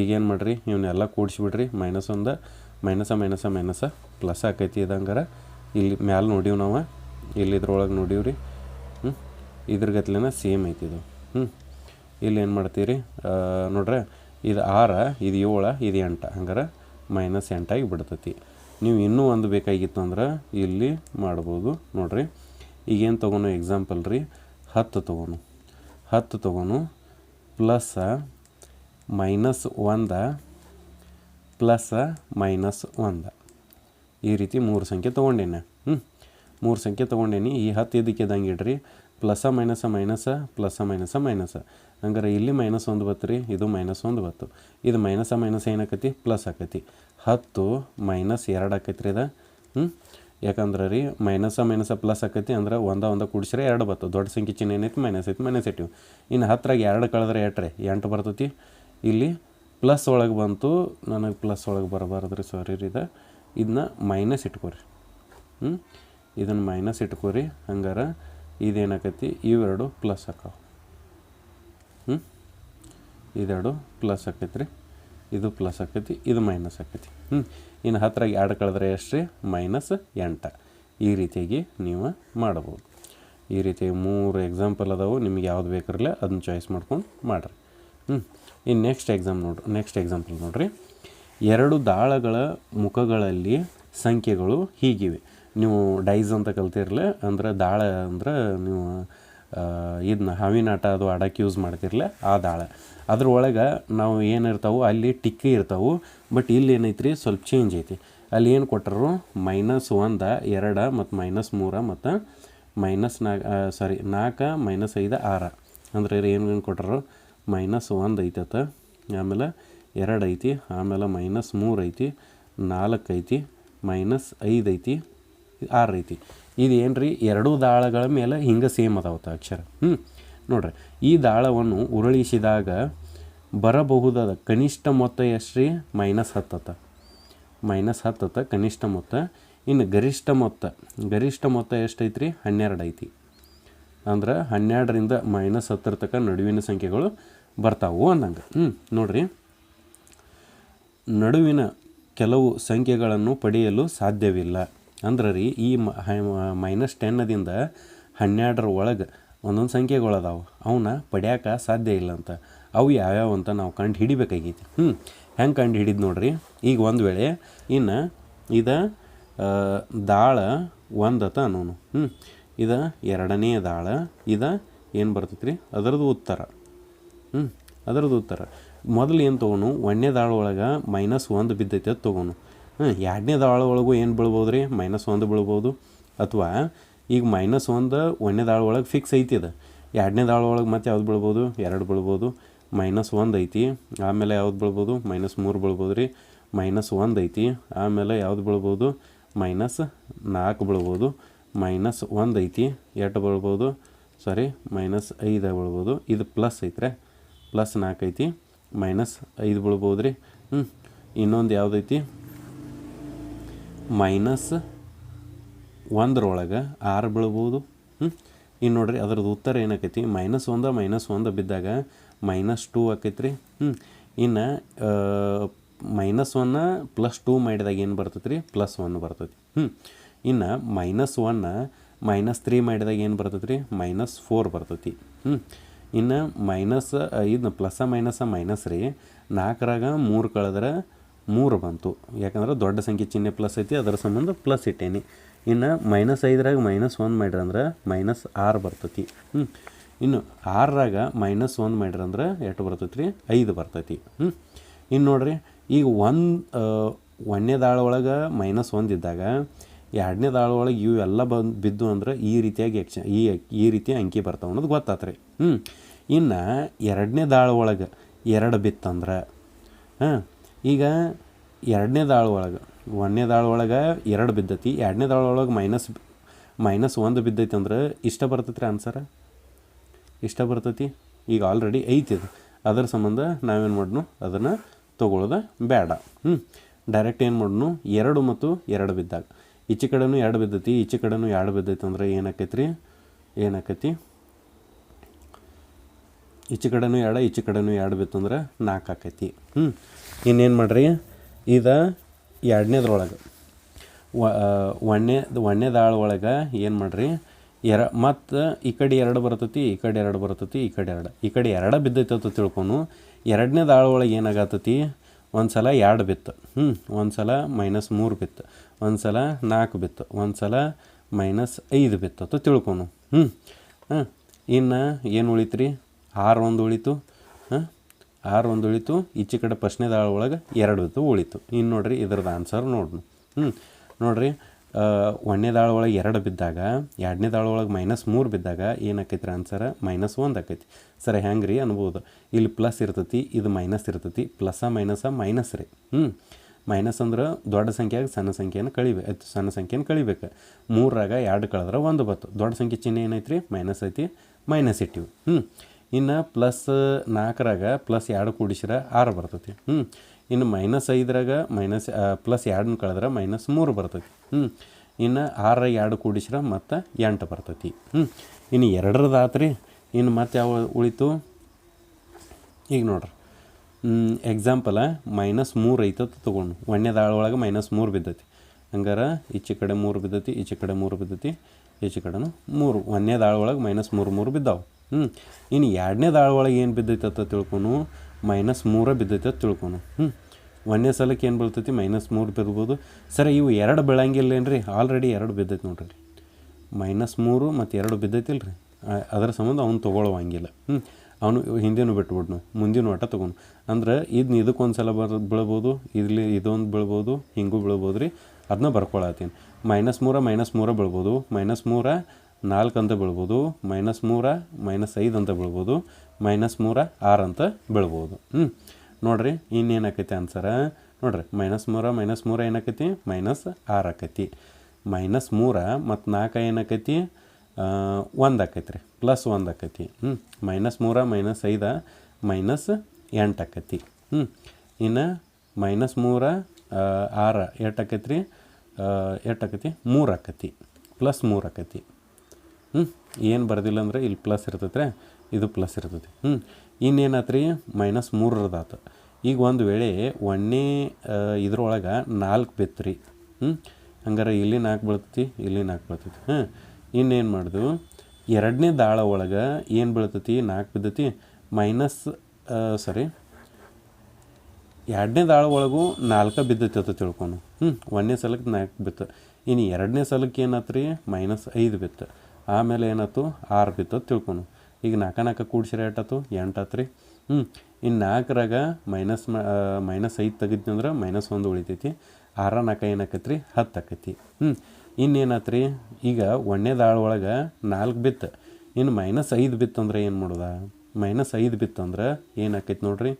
Speaker 1: ಈಗೇನು ಮಾಡಿರಿ ಇವನ್ನೆಲ್ಲ ಕೂಡಿಸಿಬಿಡ್ರಿ ಮೈನಸ್ ಒಂದು ಮೈನಸ ಮೈನಸ ಮೈನಸ ಪ್ಲಸ್ ಆಕೈತಿ ಇದಂಗಾರ. ಇಲ್ಲಿ ಮ್ಯಾಲೆ ನೋಡೀವಿ ನಾವು, ಇಲ್ಲಿ ಇದ್ರೊಳಗೆ ನೋಡೀವಿ ರೀ. ಹ್ಞೂ ಇದ್ರ ಗತ್ಲೆನ ಸೇಮ್ ಐತಿ ಇದು. ಹ್ಞೂ ಇಲ್ಲಿ ಏನು ಮಾಡ್ತೀರಿ ನೋಡ್ರೆ, ಇದು ಆರ, ಇದು ಏಳು, ಇದು ಎಂಟು, ಹಂಗಾರೆ ಮೈನಸ್ ಎಂಟಾಗಿ ಬಿಡ್ತೈತಿ. ನೀವು ಇನ್ನೂ ಒಂದು ಬೇಕಾಗಿತ್ತು ಅಂದ್ರೆ ಇಲ್ಲಿ ಮಾಡ್ಬೋದು, ನೋಡ್ರಿ. ಈಗೇನು ತೊಗೊನು ಎಕ್ಸಾಂಪಲ್ ರೀ, ಹತ್ತು ತೊಗೊನು. ಹತ್ತು ತೊಗೊನು ಪ್ಲಸ್ ಮೈನಸ್ ಒಂದ ಪ್ಲಸ್ ಮೈನಸ್ ಒಂದ. ಈ ರೀತಿ ಮೂರು ಸಂಖ್ಯೆ ತೊಗೊಂಡೇನೆ. ಹ್ಞೂ ಮೂರು ಸಂಖ್ಯೆ ತೊಗೊಂಡೇನಿ. ಈ ಹತ್ತು ಇದಕ್ಕೆ ಇದ್ದಂಗೆ ಇಡ್ರಿ. ಪ್ಲಸ, ಮೈನಸ ಮೈನಸ, ಪ್ಲಸ, ಮೈನಸ ಮೈನಸ. ಹಂಗಾರೆ ಇಲ್ಲಿ ಮೈನಸ್ ಒಂದು ಬತ್ತು ರೀ. ಇದು ಮೈನಸ್ ಒಂದು ಬತ್ತು. ಇದು ಮೈನಸ, ಮೈನಸ್ ಏನಾಕತಿ? ಪ್ಲಸ್ ಆಕತಿ. ಹತ್ತು ಮೈನಸ್ ಎರಡು ಆಕೈತಿ ರೀ ಇದು. ಹ್ಞೂ ಯಾಕಂದ್ರೆ ರೀ ಮೈನಸ ಮೈನಸ, ಪ್ಲಸ್ ಆಕೈತಿ ಅಂದ್ರೆ ಒಂದ ಒಂದ ಕೂಡಿಸ್ರೆ ಎರಡು ಬತ್ತು. ದೊಡ್ಡ ಸಂಖ್ಯೆ ಚಿಹ್ನೆ ಏನೈತಿ? ಮೈನಸ್ ಐತಿ, ಮೈನಸ್ ಇಟ್ಟಿವಿ. ಇನ್ನು ಹತ್ತರಾಗ ಎರಡು ಕಳೆದ್ರೆ ಎಟ್ರೆ ಎಂಟು ಬರ್ತೈತಿ. ಇಲ್ಲಿ ಪ್ಲಸ್ ಒಳಗೆ ಬಂತು. ನನಗೆ ಪ್ಲಸ್ ಒಳಗೆ ಬರಬಾರ್ದು ರೀ. ಸಾರಿ ರೀ ಇದು. ಇದನ್ನ ಮೈನಸ್ ಇಟ್ಕೋರಿ. ಹ್ಞೂ ಇದನ್ನು ಮೈನಸ್ ಇಟ್ಕೋರಿ, ಹಂಗಾರ ಇದೇನಾಕತಿ? ಇವೆರಡು ಪ್ಲಸ್ ಆಕಾವು. ಹ್ಞೂ ಇದೆರಡು ಪ್ಲಸ್ ಆಕೈತಿ ರೀ ಇದು ಪ್ಲಸ್ ಆಕೈತಿ, ಇದು ಮೈನಸ್ ಆಕೈತಿ. ಹ್ಞೂ ಇನ್ನು ಹತ್ತಿರಾಗಿ ಎರಡು ಕಳೆದ್ರೆ ಎಷ್ಟು ರೀ ಮೈನಸ್ ಎಂಟು. ಈ ರೀತಿಯಾಗಿ ನೀವು ಮಾಡ್ಬೋದು ಈ ರೀತಿಯಾಗಿ ಮೂರು ಎಕ್ಸಾಂಪಲ್ ಅದಾವು, ನಿಮ್ಗೆ ಯಾವ್ದು ಬೇಕಿರಲ್ಲ ಅದನ್ನ ಚಾಯ್ಸ್ ಮಾಡ್ಕೊಂಡು ಮಾಡಿರಿ. ಹ್ಞೂ ಇನ್ನು ನೆಕ್ಸ್ಟ್ ಎಕ್ಸಾಮ್ ನೋಡ್ರಿ ನೆಕ್ಸ್ಟ್ ಎಕ್ಸಾಂಪಲ್ ನೋಡಿರಿ. ಎರಡು ದಾಳಗಳ ಮುಖಗಳಲ್ಲಿ ಸಂಖ್ಯೆಗಳು ಹೀಗಿವೆ. ನೀವು ಡೈಸ್ ಅಂತ ಕಲ್ತಿರಲ್ಲ ಅಂದ್ರೆ ದಾಳ ಅಂದ್ರೆ ನೀವು ಇದನ್ನ ಹಾವಿನ ಆಟ ಅದು ಆಡಕ್ಕೆ ಯೂಸ್ ಮಾಡ್ತಿರಲ್ಲ ಆ ದಾಳ. ಅದ್ರೊಳಗೆ ನಾವು ಏನಿರ್ತಾವೆ ಅಲ್ಲಿ ಟಿಕ್ಕಿ ಇರ್ತಾವೆ, ಬಟ್ ಇಲ್ಲಿ ಏನೈತ್ರಿ, ಸ್ವಲ್ಪ ಚೇಂಜ್ ಐತಿ. ಅಲ್ಲಿ ಏನು ಕೊಟ್ಟರು ಮೈನಸ್ ಒಂದ, ಎರಡ, ಮತ್ತು ಮೈನಸ್ ಮೂರ, ಮತ್ತು ಮೈನಸ್ ನಾಲ್ಕು ಸಾರಿ ನಾಲ್ಕು ಮೈನಸ್ ಐದು, ಆರ. ಅಂದ್ರೆ ಏನು ಕೊಟ್ಟರು ಮೈನಸ್ ಒಂದು ಐತತ. ಆಮೇಲೆ ಎರಡು ಐತಿ, ಆಮೇಲೆ ಮೈನಸ್ ಮೂರು ಐತಿ, ನಾಲ್ಕು ಐತಿ ಮೈನಸ್ ಐದು ಐತಿ, ಆರು ಐತಿ. ಇದು ಏನು ರೀ ಎರಡೂ ದಾಳಗಳ ಮೇಲೆ ಹಿಂಗೆ ಸೇಮ್ ಅದಾವತ್ತ ಅಕ್ಷರ. ಹ್ಞೂ ನೋಡ್ರಿ, ಈ ದಾಳವನ್ನು ಉರುಳಿಸಿದಾಗ ಬರಬಹುದಾದ ಕನಿಷ್ಠ ಮೊತ್ತ ಎಷ್ಟು ರೀ ಮೈನಸ್ ಹತ್ತತ್ತ ಮೈನಸ್ ಹತ್ತತ್ತ ಕನಿಷ್ಠ ಮೊತ್ತ. ಇನ್ನು ಗರಿಷ್ಠ ಮೊತ್ತ ಗರಿಷ್ಠ ಮೊತ್ತ ಎಷ್ಟೈತಿ ರೀ ಹನ್ನೆರಡು ಐತಿ. ಅಂದ್ರೆ ಹನ್ನೆರಡರಿಂದ ಮೈನಸ್ ಹತ್ತರ ತನಕ ನಡುವಿನ ಸಂಖ್ಯೆಗಳು ಬರ್ತಾವು ಅಂದಂಗೆ ಹ್ಞೂ ನೋಡ್ರಿ. ನಡುವಿನ ಕೆಲವು ಸಂಖ್ಯೆಗಳನ್ನು ಪಡೆಯಲು ಸಾಧ್ಯವಿಲ್ಲ. ಅಂದ್ರೆ ರೀ ಈ ಮೈನಸ್ ಟೆನ್ನದಿಂದ ಹನ್ನೆರಡರ ಒಳಗೆ ಒಂದೊಂದು ಸಂಖ್ಯೆಗಳದಾವು. ಅವನ್ನ ಪಡ್ಯಾಕ ಸಾಧ್ಯ ಇಲ್ಲ ಅಂತ ಅವು ಯಾವ್ಯಾವ ಅಂತ ನಾವು ಕಂಡು ಹಿಡಿಬೇಕಾಗೈತಿ. ಹ್ಞೂ ಹೆಂಗೆ ಕಂಡು ಹಿಡಿದು ನೋಡ್ರಿ? ಈಗ ಒಂದು ವೇಳೆ ಇನ್ನು ಇದು ದಾಳ ಒಂದತ ಅನ್ನೋನು. ಹ್ಞೂ ಇದು ಎರಡನೇ ದಾಳ, ಇದು ಏನು ಬರ್ತೈತೆ ರೀ ಅದರದ್ದು ಉತ್ತರ. ಹ್ಞೂ ಅದರದ್ದು ಉತ್ತರ. ಮೊದಲು ಏನು ತೊಗೊನು ಒಂದನೇ ದಾಳ ಒಳಗೆ ಮೈನಸ್ ಒಂದು ಬಿದ್ದೈತೆ ಅದು ತೊಗೊನು ಹಾಂ ಎರಡನೇ ದಾಳ ಒಳಗೂ ಏನು ಬೀಳ್ಬೋದು ರೀ ಮೈನಸ್ ಒಂದು ಬೀಳ್ಬೋದು. ಅಥವಾ ಈಗ ಮೈನಸ್ ಒಂದು ಒಂದನೇ ದಾಳ ಒಳಗೆ ಫಿಕ್ಸ್ ಐತಿ ಅದು. ಎರಡನೇ ದಾಳ ಒಳಗೆ ಮತ್ತೆ ಯಾವ್ದು ಬೀಳ್ಬೋದು? ಎರಡು ಬೀಳ್ಬೋದು. ಮೈನಸ್ ಒಂದು ಐತಿ, ಆಮೇಲೆ ಯಾವ್ದು ಬೀಳ್ಬೋದು? ಮೈನಸ್ ಮೂರು ಬೀಳ್ಬೋದು ರೀ ಮೈನಸ್ ಒಂದು ಐತಿ, ಆಮೇಲೆ ಯಾವ್ದು ಬೀಳ್ಬೋದು? ಮೈನಸ್ ನಾಲ್ಕು ಬೀಳ್ಬೋದು. ಮೈನಸ್ ಒಂದು ಐತಿ ಎಟ್ಟು ಬೀಳ್ಬೋದು? ಸಾರಿ ಮೈನಸ್ ಐದು ಬೀಳ್ಬೋದು. ಇದು ಪ್ಲಸ್ ಐತ್ರೆ ಪ್ಲಸ್ ನಾಲ್ಕು ಐತಿ. ಮೈನಸ್ ಐದು ಬೀಳ್ಬೋದು ರೀ ಹ್ಞೂ ಇನ್ನೊಂದು ಯಾವುದೈತಿ? ಮೈನಸ್ ಒಂದರೊಳಗೆ ಆರು ಬೀಳ್ಬೋದು. ಹ್ಞೂ ಇನ್ನು ನೋಡ್ರಿ ಅದ್ರದ್ದು ಉತ್ತರ ಏನಾಕೈತಿ? ಮೈನಸ್ ಒಂದು ಮೈನಸ್ ಒಂದು ಬಿದ್ದಾಗ ಮೈನಸ್ ಟೂ ಆಕೈತಿ ರೀ ಹ್ಞೂ ಇನ್ನು ಮೈನಸ್ ಒನ್ನ ಪ್ಲಸ್ ಟೂ ಮಾಡಿದಾಗ ಏನು ಬರ್ತೈತೆ ರೀ ಪ್ಲಸ್ ಒನ್ ಬರ್ತೈತಿ. ಹ್ಞೂ ಇನ್ನು ಮೈನಸ್ ಒನ್ನ ಮೈನಸ್ ತ್ರೀ ಮಾಡಿದಾಗ ಏನು ಬರ್ತೈತೆ ರೀ ಮೈನಸ್ ಫೋರ್ ಬರ್ತೈತಿ. ಹ್ಞೂ ಇನ್ನು ಮೈನಸ್ ಐದು ಪ್ಲಸ್ಸ ಮೈನಸ್ ಮೈನಸ್ ರೀ, ನಾಲ್ಕರಾಗ ಮೂರು ಕಳೆದ್ರೆ ಮೂರು ಬಂತು. ಯಾಕಂದ್ರೆ ದೊಡ್ಡ ಸಂಖ್ಯೆ ಚಿಹ್ನೆ ಪ್ಲಸ್ ಐತಿ, ಅದರ ಸಂಬಂಧ ಪ್ಲಸ್ ಇಟ್ಟೇನಿ. ಇನ್ನು ಮೈನಸ್ ಐದರಾಗ ಮೈನಸ್ ಒಂದು ಮಾಡ್ರಂದ್ರೆ ಮೈನಸ್ ಆರು ಬರ್ತೈತಿ. ಹ್ಞೂ ಇನ್ನು ಆರರಾಗ ಮೈನಸ್ ಒಂದು ಮಾಡ್ರಂದ್ರೆ ಎಷ್ಟು ಬರ್ತೈತಿ ರೀ ಐದು ಬರ್ತೈತಿ. ಹ್ಞೂ ಇನ್ನು ನೋಡ್ರಿ, ಈಗ ಒಂದು ಒಂದನೇ ಮೈನಸ್ ಒಂದು ಇದ್ದಾಗ ಎರಡನೇ ದಾಳ ಒಳಗೆ ಇವು ಎಲ್ಲ ಬಂದು ಬಿದ್ದು ಅಂದ್ರೆ ಈ ರೀತಿಯಾಗಿ ಎಕ್ಷ, ಈ ಈ ರೀತಿ ಅಂಕಿ ಬರ್ತಾವೆ ಅನ್ನೋದು ಗೊತ್ತಾತ್ರಿ. ಹ್ಞೂ ಇನ್ನು ಎರಡನೇ ದಾಳ ಒಳಗೆ ಎರಡು ಬಿತ್ತಂದ್ರೆ ಹಾಂ, ಈಗ ಎರಡನೇ ದಾಳ ಒಳಗೆ, ಒಂದನೇ ಒಳಗೆ ಎರಡು ಬಿದ್ದತಿ, ಎರಡನೇ ದಾಳ ಒಳಗೆ ಮೈನಸ್ ಮೈನಸ್ ಒಂದು ಬಿದ್ದೈತಿ ಅಂದ್ರೆ ಇಷ್ಟ ಬರ್ತೈತಿ ರೀ ಆನ್ಸರ? ಇಷ್ಟ ಬರ್ತೈತಿ? ಈಗ ಆಲ್ರೆಡಿ ಐತಿ ಅದು. ಅದರ ಸಂಬಂಧ ನಾವೇನು ಮಾಡ್ನು? ಅದನ್ನು ತೊಗೊಳೋದು ಬೇಡ ಹ್ಞೂ ಡೈರೆಕ್ಟ್ ಏನು ಮಾಡ್ನು? ಎರಡು ಮತ್ತು ಎರಡು ಬಿದ್ದಾಗ. ಈಚೆ ಕಡೆನೂ ಎರಡು ಬಿದ್ದೈತಿ ಈಚೆ ಕಡೆನೂ ಎರಡು ಬಿದ್ದೈತಿ ಅಂದ್ರೆ ಏನಾಕೈತಿ ರೀ ಏನಾಕೈತಿ? ಈಚೆ ಕಡೆನೂ ಎರಡು ಈಚೆ ಕಡೆನೂ ಎರಡು ಬಿತ್ತಂದ್ರೆ ನಾಲ್ಕು ಆಕೈತಿ. ಹ್ಞೂ ಇನ್ನೇನು ಮಾಡಿರಿ? ಇದು ಎರಡನೇದ್ರೊಳಗೆ. ಒಣ್ಣೆ ಒಂದನೇ ದಾಳ ಒಳಗೆ ಏನು ಮಾಡಿರಿ? ಎರ, ಮತ್ತು ಈ ಕಡೆ ಎರಡು ಬರ್ತೈತಿ, ಈ ಕಡೆ ಎರಡು ಬರ್ತೈತಿ, ಈ ಕಡೆ ಎರಡು. ಈ ಕಡೆ ಎರಡು ಬಿದ್ದೈತೆ ಅಂತ ತಿಳ್ಕೊನು. ಎರಡನೇ ದಾಳ ಒಳಗೆ ಏನಾಗತ್ತೈತಿ ಒಂದು ಸಲ ಎರಡು ಬಿತ್ತು. ಹ್ಞೂ ಒಂದು ಸಲ ಮೈನಸ್ ಮೂರು ಬಿತ್ತು. ಒಂದು ಸಲ ನಾಲ್ಕು ಬಿತ್ತು ಒಂದು ಸಲ ಮೈನಸ್ ಐದು ಬಿತ್ತು ಅಂತ ತಿಳ್ಕೊನು. ಹ್ಞೂ ಹಾಂ. ಇನ್ನು ಏನು ಉಳಿತು ರೀ ಆರು ಒಂದು ಉಳಿತು. ಹಾಂ. ಆರು ಒಂದು ಉಳಿತು, ಈಚೆ ಕಡೆ ಪ್ರಶ್ನೆ ದಾಳ ಒಳಗೆ ಎರಡು ಬಿತ್ತು, ಉಳಿತು. ಇನ್ನು ನೋಡ್ರಿ ಇದ್ರದ್ದು ಆನ್ಸರ್ ನೋಡ್ನು. ಹ್ಞೂ ನೋಡ್ರಿ ಒಂದನೇ ದಾಳ ಒಳಗೆ ಎರಡು ಬಿದ್ದಾಗ, ಎರಡನೇ ದಾಳ ಒಳಗೆ ಮೈನಸ್ ಮೂರು ಬಿದ್ದಾಗ ಏನಾಕೈತಿ ರೀ ಆನ್ಸರ್ ಮೈನಸ್ ಒಂದು ಆಕೈತಿ. ಸರಿ ಹೆಂಗೆ ರೀ ಅನ್ಬೋದು. ಇಲ್ಲಿ ಪ್ಲಸ್ ಇರ್ತೈತಿ, ಇದು ಮೈನಸ್ ಇರ್ತೈತಿ ಪ್ಲಸ್ಸ ಮೈನಸ ಮೈನಸ್ ರೀ. ಹ್ಞೂ ಮೈನಸ್ ಅಂದ್ರೆ ದೊಡ್ಡ ಸಂಖ್ಯೆಯಾಗ ಸಣ್ಣ ಸಂಖ್ಯೆಯನ್ನು ಕಳಿಬೇಕು. ಸಣ್ಣ ಸಂಖ್ಯೆಯನ್ನು ಕಳಿಬೇಕು. ಮೂರಾಗ ಎರಡು ಕಳೆದ್ರೆ ಒಂದು ಬತ್ತು. ದೊಡ್ಡ ಸಂಖ್ಯೆ ಚಿಹ್ನೆ ಏನೈತ್ರಿ? ಮೈನಸ್ ಐತಿ, ಮೈನಸ್ ಇಟ್ಟಿವಿ. ಹ್ಞೂ ಇನ್ನು ಪ್ಲಸ್ ನಾಲ್ಕರಾಗ ಪ್ಲಸ್ ಎರಡು ಕೂಡಿಸಿರ ಆರು ಬರ್ತೈತಿ. ಹ್ಞೂ ಇನ್ನು ಮೈನಸ್ ಐದರಾಗ ಮೈನಸ್ ಪ್ಲಸ್ ಎರಡನ್ನ ಕಳೆದ್ರೆ ಮೈನಸ್ ಮೂರು ಬರ್ತೈತಿ. ಹ್ಞೂ ಇನ್ನು ಆರ ಎರಡು ಕೂಡಿಸ್ರೆ ಮತ್ತು ಎಂಟು ಬರ್ತೈತಿ. ಹ್ಞೂ ಇನ್ನು ಎರಡರದ್ದು ಆತ್ರಿ ಇನ್ನು ಮತ್ತೆ ಯಾವ ಉಳಿತು? ಈಗ ನೋಡ್ರಿ. ಎಕ್ಸಾಂಪಲ ಮೈನಸ್ ಮೂರು ಐತತ್ತು ತೊಗೊಂಡು. ಒಣ್ಣೆ ದಾಳ ಒಳಗೆ ಮೈನಸ್ ಮೂರು ಬಿದ್ದೈತಿ. ಹಂಗಾರೆ ಈಚೆ ಕಡೆ ಮೂರು ಬಿದ್ದೈತಿ, ಈಚೆ ಕಡೆ ಮೂರು ಬಿದ್ದೈತಿ, ಈಚೆ ಕಡೆನೂ ಮೂರು. ಒಂದನೇ ದಾಳ ಒಳಗೆ ಮೈನಸ್ ಮೂರು ಮೂರು ಬಿದ್ದಾವೆ. ಹ್ಞೂ ಇನ್ನು ಎರಡನೇ ದಾಳ ಒಳಗೆ ಏನು ಬಿದ್ದೈತೆ ಅಂತ ತಿಳ್ಕೊನು? ಮೈನಸ್ ಮೂರೇ ಬಿದ್ದೈತೆ ಅಂತ ತಿಳ್ಕೊನು. ಹ್ಞೂ ಒಂದನೇ ಸಲಕ್ಕೆ ಏನು ಬೀಳ್ತೈತಿ? ಮೈನಸ್ ಮೂರು ಬಿರ್ಬೋದು ಸರ್, ಇವು ಎರಡು ಬೀಳಂಗಿಲ್ಲೇನು ರೀ ಆಲ್ರೆಡಿ ಎರಡು ಬಿದ್ದೈತೆ ನೋಡ್ರಿ. ಮೈನಸ್ ಮೂರು ಮತ್ತು ಎರಡು ಬಿದ್ದೈತಿಲ್ಲ ರೀ ಅದರ ಸಂಬಂಧ ಅವ್ನು ತೊಗೊಳ್ಳೋವಂಗಿಲ್ಲ ಹ್ಞೂ ಅವನು ಹಿಂದಿನೂ ಬಿಟ್ಬಿಡ್ನು ಮುಂದಿನ ಒಟ್ಟ ತೊಗೊಂಡು ಅಂದ್ರೆ ಇದನ್ನ ಇದಕ್ಕೊಂದು ಸಲ ಬರ್ ಬೀಳ್ಬೋದು ಇಲ್ಲಿ ಇದೊಂದು ಬೀಳ್ಬೋದು, ಹಿಂಗೂ ಬೀಳ್ಬೋದು ರೀ ಅದನ್ನ ಬರ್ಕೊಳತ್ತೀನಿ. ಮೈನಸ್ ಮೂರ ಮೈನಸ್ ಮೂರ ಬೀಳ್ಬೋದು, ಮೈನಸ್ ಮೂರ ನಾಲ್ಕು ಅಂತ ಬೀಳ್ಬೋದು, ಮೈನಸ್ ಮೂರ, ಮೈನಸ್ ಐದು ಅಂತ ಬೀಳ್ಬೋದು, ಮೈನಸ್ ಮೂರ ಆರು ಅಂತ ಬೀಳ್ಬೋದು. ಹ್ಞೂ ನೋಡ್ರಿ, ಇನ್ನೇನಾಕೈತಿ ಆನ್ಸರ ನೋಡ್ರಿ, ಮೈನಸ್ ಮೂರ ಮೈನಸ್ ಮೂರ ಏನಾಕೈತಿ? ಮೈನಸ್ ಆರು ಆಕೈತಿ. ಮೈನಸ್ ಮೂರ ಮತ್ತು ನಾಲ್ಕು ಏನಾಕೈತಿ? ಒಂದು ಆಕೈತಿ ರೀ ಪ್ಲಸ್ ಒಂದು ಆಕೈತಿ. ಹ್ಞೂ ಮೈನಸ್ ಮೂರ ಮೈನಸ್ ಐದ ಮೈನಸ್ ಎಂಟು ಆಕೈತಿ. ಹ್ಞೂ ಇನ್ನು ಮೈನಸ್ ಮೂರ ಆರು ಎಷ್ಟು ಆಕೈತಿ ರೀ ಎಷ್ಟು ಆಕೈತಿ? ಮೂರು ಆಕೈತಿ. ಪ್ಲಸ್ ಮೂರು ಆಕೈತಿ. ಹ್ಞೂ ಏನು ಬರ್ದಿಲ್ಲ ಅಂದ್ರೆ ಇಲ್ಲಿ ಪ್ಲಸ್ ಇರ್ತೈತೆ ಇದು ಪ್ಲಸ್ ಇರ್ತೈತಿ. ಹ್ಞೂ ಇನ್ನೇನಾತು ರೀ ಮೈನಸ್ ಮೂರರದಾತು ಈಗ ಒಂದು ವೇಳೆ ಒಂದೇ ಇದ್ರೊಳಗೆ ನಾಲ್ಕು ಬಿತ್ತು ರೀ ಹ್ಞೂ ಹಂಗಾರೆ ಇಲ್ಲಿ ನಾಲ್ಕು ಬೀಳ್ತೈತಿ, ಇಲ್ಲಿ ನಾಲ್ಕು ಬೀಳ್ತೈತಿ. ಹಾಂ ಇನ್ನೇನು ಮಾಡ್ದು? ಎರಡನೇ ದಾಳ ಒಳಗೆ ಏನು ಬೀಳ್ತತಿ? ನಾಲ್ಕು ಬಿದ್ದತಿ? Minus sorry. ಎರಡನೇ ದಾಳ ಒಳಗೂ ನಾಲ್ಕು ಬಿದ್ದತಿ ಅಂತ ತಿಳ್ಕೊಂಡು ಹ್ಞೂ ಒಂದನೇ ಸಲಕ್ಕೆ ನಾಲ್ಕು ಬಿತ್ತು. ಇನ್ನು ಎರಡನೇ ಸಲಕ್ಕೆ ಏನಾಯ್ತು ರೀ ಮೈನಸ್ ಐದು ಬಿತ್ತು. ಆಮೇಲೆ ಏನಾಯ್ತು ಆರು ಬಿತ್ತು ತಿಳ್ಕೊಂಡು ಈಗ ನಾಲ್ಕ ನಾಲ್ಕು ಕೂಡ್ಸಿರ ಎಂಟು ಆತು ರೀ ಹ್ಞೂ ಇನ್ನು ನಾಲ್ಕರಾಗ ಮೈನಸ್ ಮೈನಸ್ ಐದು ತೆಗಿದ್ನಂದ್ರೆ ಮೈನಸ್ ಒಂದು ಉಳಿತೈತಿ. ಆರ ನಾಲ್ಕು ಏನಾಕೈತಿ ರೀ ಹತ್ತು ಆಕೈತಿ. ಹ್ಞೂ ಇನ್ನೇನಾತು ರೀ ಈಗ ಒಣ್ಣೆ ದಾಳ ಒಳಗೆ ನಾಲ್ಕು ಬಿತ್ತು. ಇನ್ನು ಮೈನಸ್ ಐದು ಬಿತ್ತು ಅಂದ್ರೆ ಏನು ಮಾಡೋದ? ಮೈನಸ್ ಐದು ಬಿತ್ತು ಅಂದ್ರೆ ಏನಾಕೈತಿ ನೋಡ್ರಿ?